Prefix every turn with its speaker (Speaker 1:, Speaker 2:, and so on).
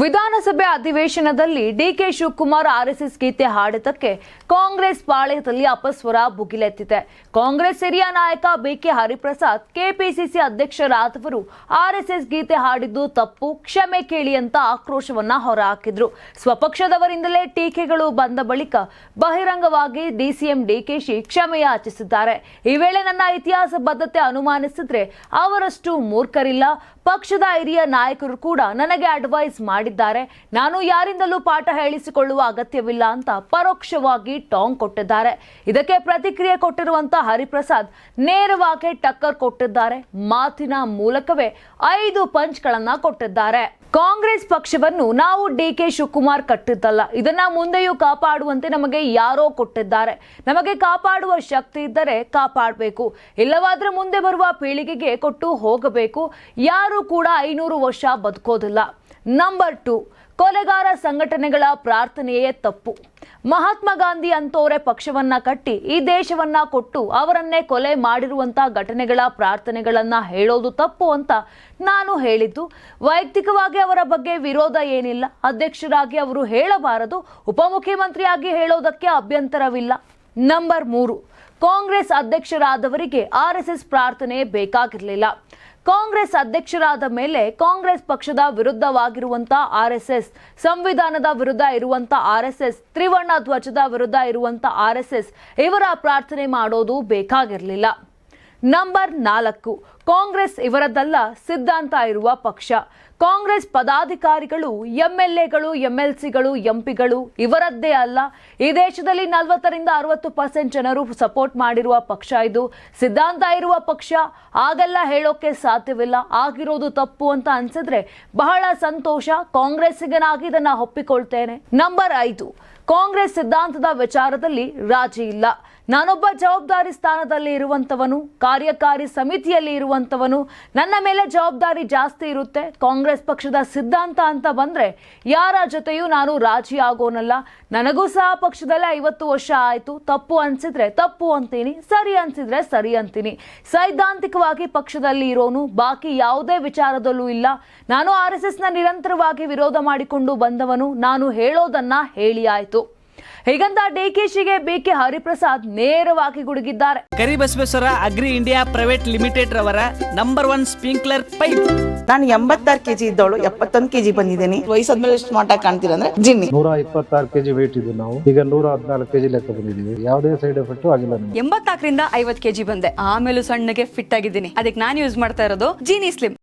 Speaker 1: ವಿಧಾನಸಭೆ ಅಧಿವೇಶನದಲ್ಲಿ DK Shivakumar RSS ಗೀತೆ ಹಾಡಿದ್ದಕ್ಕೆ ಕಾಂಗ್ರೆಸ್ ಪಾಳ್ಯದಲ್ಲಿ ಅಪಸ್ವರ ಭುಗಿಲೆತ್ತಿದೆ. ಕಾಂಗ್ರೆಸ್ ಹಿರಿಯ ನಾಯಕ ಬಿಕೆ ಹರಿಪ್ರಸಾದ್, ಕೆಪಿಸಿಸಿ ಅಧ್ಯಕ್ಷರಾದವರು ಆರ್ಎಸ್ಎಸ್ ಗೀತೆ ಹಾಡಿದ್ದು ತಪ್ಪು, ಕ್ಷಮೆ ಕೇಳಿ ಅಂತ ಆಕ್ರೋಶವನ್ನ ಹೊರಹಾಕಿದ್ರು. ಸ್ವಪಕ್ಷದವರಿಂದಲೇ ಟೀಕೆಗಳು ಬಂದ ಬಳಿಕ ಬಹಿರಂಗವಾಗಿ ಡಿಸಿಎಂ ಡಿಕೆಶಿ ಕ್ಷಮೆ ಯಾಚಿಸಿದ್ದಾರೆ. ಈ ವೇಳೆ ನನ್ನ ಇತಿಹಾಸ ಬದ್ಧತೆ ಅನುಮಾನಿಸಿದ್ರೆ ಅವರಷ್ಟು ಮೂರ್ಖರಿಲ್ಲ. ಪಕ್ಷದ ಹಿರಿಯ ನಾಯಕರು ಕೂಡ ನನಗೆ ಅಡ್ವೈಸ್ ಮಾಡಿದ್ದಾರೆ. ನಾನು ಯಾರಿಂದಲೂ ಪಾಠ ಹೇಳಿಸಿಕೊಳ್ಳುವ ಅಗತ್ಯವಿಲ್ಲ ಅಂತ ಪರೋಕ್ಷವಾಗಿ ಟಾಂಗ್ ಕೊಟ್ಟಿದ್ದಾರೆ. ಇದಕ್ಕೆ ಪ್ರತಿಕ್ರಿಯೆ ಕೊಟ್ಟಿರುವಂತ ಹರಿಪ್ರಸಾದ್ ನೇರವಾಗಿ ಟಕ್ಕರ್ ಕೊಟ್ಟಿದ್ದಾರೆ. ಮಾತಿನ ಮೂಲಕವೇ ಐದು ಪಂಚ್ಗಳನ್ನ ಕೊಟ್ಟಿದ್ದಾರೆ. ಕಾಂಗ್ರೆಸ್ ಪಕ್ಷವನ್ನು ನಾವು ಡಿ ಕೆ ಶಿವಕುಮಾರ್ ಕಟ್ಟಿದ್ದಲ್ಲ. ಇದನ್ನ ಮುಂದೆಯೂ ಕಾಪಾಡುವಂತೆ ನಮಗೆ ಯಾರೋ ಕೊಟ್ಟಿದ್ದಾರೆ. ನಮಗೆ ಕಾಪಾಡುವ ಶಕ್ತಿ ಇದ್ದರೆ ಕಾಪಾಡಬೇಕು. ಇಲ್ಲವಾದ್ರೆ ಮುಂದೆ ಬರುವ ಪೀಳಿಗೆಗೆ ಕೊಟ್ಟು ಹೋಗಬೇಕು. ಯಾರು ಕೂಡ ಐನೂರು ವರ್ಷ ಬದುಕೋದಿಲ್ಲ. ನಂಬರ್ ಟು ಕೊಲೆಗಾರ ಸಂಘಟನೆಗಳ ಪ್ರಾರ್ಥನೆಯೇ ತಪ್ಪು. ಮಹಾತ್ಮ ಗಾಂಧಿ ಅಂತೋರೆ ಪಕ್ಷವನ್ನ ಕಟ್ಟಿ ಈ ದೇಶವನ್ನ ಕೊಟ್ಟು ಅವರನ್ನೇ ಕೊಲೆ ಮಾಡಿರುವಂತಹ ಘಟನೆಗಳ ಪ್ರಾರ್ಥನೆಗಳನ್ನ ಹೇಳೋದು ತಪ್ಪು ಅಂತ ನಾನು ಹೇಳಿದ್ದು. ವೈಯಕ್ತಿಕವಾಗಿ ಅವರ ಬಗ್ಗೆ ವಿರೋಧ ಏನಿಲ್ಲ. ಅಧ್ಯಕ್ಷರಾಗಿ ಅವರು ಹೇಳಬಾರದು. ಉಪಮುಖ್ಯಮಂತ್ರಿಯಾಗಿ ಹೇಳೋದಕ್ಕೆ ಅಭ್ಯಂತರವಿಲ್ಲ. ನಂಬರ್ ಮೂರು, ಕಾಂಗ್ರೆಸ್ ಅಧ್ಯಕ್ಷರಾದವರಿಗೆ ಆರ್ಎಸ್ಎಸ್ ಪ್ರಾರ್ಥನೆ ಬೇಕಾಗಿರಲಿಲ್ಲ. ಕಾಂಗ್ರೆಸ್ ಅಧ್ಯಕ್ಷರಾದ ಮೇಲೆ ಕಾಂಗ್ರೆಸ್ ಪಕ್ಷದ ವಿರುದ್ಧವಾಗಿರುವಂತ ಆರ್ಎಸ್ಎಸ್ ಸಂವಿಧಾನದ ವಿರುದ್ಧ ಇರುವಂತ ಆರ್ಎಸ್ಎಸ್ ತ್ರಿವರ್ಣ ಧ್ವಜದ ವಿರುದ್ಧ ಇರುವಂತ ಆರ್ಎಸ್ಎಸ್ ಇವರ ಪ್ರಾರ್ಥನೆ ಮಾಡೋದು ಬೇಕಾಗಿರಲಿಲ್ಲ. ನಂಬರ್ ನಾಲ್ಕು ಕಾಂಗ್ರೆಸ್ ಇವರದ್ದಲ್ಲ ಸಿದ್ಧಾಂತ ಇರುವ ಪಕ್ಷ. ಕಾಂಗ್ರೆಸ್ ಪದಾಧಿಕಾರಿಗಳು, ಎಂಎಲ್ಎಗಳು, ಎಂಎಲ್ಸಿಗಳು, ಎಂಪಿಗಳು ಇವರದ್ದೇ ಅಲ್ಲ. ಈ ದೇಶದಲ್ಲಿ ನಲವತ್ತರಿಂದ ಅರವತ್ತು ಪರ್ಸೆಂಟ್ ಜನರು ಸಪೋರ್ಟ್ ಮಾಡಿರುವ ಪಕ್ಷ ಇದು. ಸಿದ್ಧಾಂತ ಇರುವ ಪಕ್ಷ ಆಗೆಲ್ಲ ಹೇಳೋಕೆ ಸಾಧ್ಯವಿಲ್ಲ. ಆಗಿರೋದು ತಪ್ಪು ಅಂತ ಅನ್ಸಿದ್ರೆ ಬಹಳ ಸಂತೋಷ. ಕಾಂಗ್ರೆಸ್ಸಿಗನಾಗಿ ಇದನ್ನ ಒಪ್ಪಿಕೊಳ್ತೇನೆ. ನಂಬರ್ ಐದು, ಕಾಂಗ್ರೆಸ್ ಸಿದ್ಧಾಂತದ ವಿಚಾರದಲ್ಲಿ ರಾಜಿ ಇಲ್ಲ. ನಾನೊಬ್ಬ ಜವಾಬ್ದಾರಿ ಸ್ಥಾನದಲ್ಲಿ ಇರುವಂತವನು ಕಾರ್ಯಕಾರಿ ಸಮಿತಿಯಲ್ಲಿ ಇರುವಂತವನು ನನ್ನ ಮೇಲೆ ಜವಾಬ್ದಾರಿ ಜಾಸ್ತಿ ಇರುತ್ತೆ. ಕಾಂಗ್ರೆಸ್ ಪಕ್ಷದ ಸಿದ್ಧಾಂತ ಅಂತ ಬಂದ್ರೆ ಯಾರ ಜೊತೆಯೂ ನಾನು ರಾಜಿ ಆಗೋನಲ್ಲ. ನನಗೂ ಸಹ ಪಕ್ಷದಲ್ಲೇ ಐವತ್ತು ವರ್ಷ ಆಯಿತು. ತಪ್ಪು ಅನ್ಸಿದ್ರೆ ತಪ್ಪು ಅಂತೀನಿ. ಸರಿ ಅನ್ಸಿದ್ರೆ ಸರಿ ಅಂತೀನಿ. ಸೈದ್ಧಾಂತಿಕವಾಗಿ ಪಕ್ಷದಲ್ಲಿ ಇರೋನು. ಬಾಕಿ ಯಾವುದೇ ವಿಚಾರದಲ್ಲೂ ಇಲ್ಲ. ನಾನು ಆರ್ ಎಸ್ ಎಸ್ನ ನಿರಂತರವಾಗಿ ವಿರೋಧ ಮಾಡಿಕೊಂಡು ಬಂದವನು. ನಾನು ಹೇಳೋದನ್ನ ಹೇಳಿ ಆಯ್ತು. ಹೀಗಂತ ಡಿಕೆಶಿಗೆ ಬಿಕೆ ಹರಿಪ್ರಸಾದ್ ನೇರವಾಗಿ ಗುಡುಗಿದ್ದಾರೆ.
Speaker 2: Karibasaveshwara agri India private limited ರವರ ನಂಬರ್ ಒನ್ ಸ್ಪ್ರಿಂಕ್ಲರ್ ಪೈಪ್
Speaker 3: ನಾನು ಎಂಬತ್ತಾರು ಕೆಜಿ ಇದ್ದವಳು ಎಪ್ಪತ್ತೊಂದು ಕೆಜಿ ಬಂದಿದ್ದೀನಿ. ವಯಸ್ಸಾದ್ಮೇಲೆ ಸ್ಮಾರ್ಟ್ ಆಗಿ ಕಾಣ್ತೀರ ಅಂದ್ರೆ ಜಿನ್ನಿ.
Speaker 4: ನೂರ ಇಪ್ಪತ್ತಾರು ಕೆಜಿ ವೇಟ್ ಇದ್ದು ನಾವು. ಈಗ ನೂರ ಹದಿನಾಲ್ಕು ಕೆಜಿ ಲೆಕ್ಕ ಬಂದಿದ್ದೀವಿ. ಯಾವುದೇ ಸೈಡ್ ಎಫೆಕ್ಟ್ ಆಗಿಲ್ಲ
Speaker 5: ಎಂಬತ್ನಾಲ್ಕರಿಂದ ಐವತ್ ಕೆಜಿ ಬಂದೆ. ಆಮೇಲೂ ಸಣ್ಣಗೆ ಫಿಟ್ ಆಗಿದ್ದೀನಿ. ಅದಕ್ಕೆ ನಾನು ಯೂಸ್ ಮಾಡ್ತಾ ಇರೋದು ಜೀನಿ ಸ್ಲಿಮ್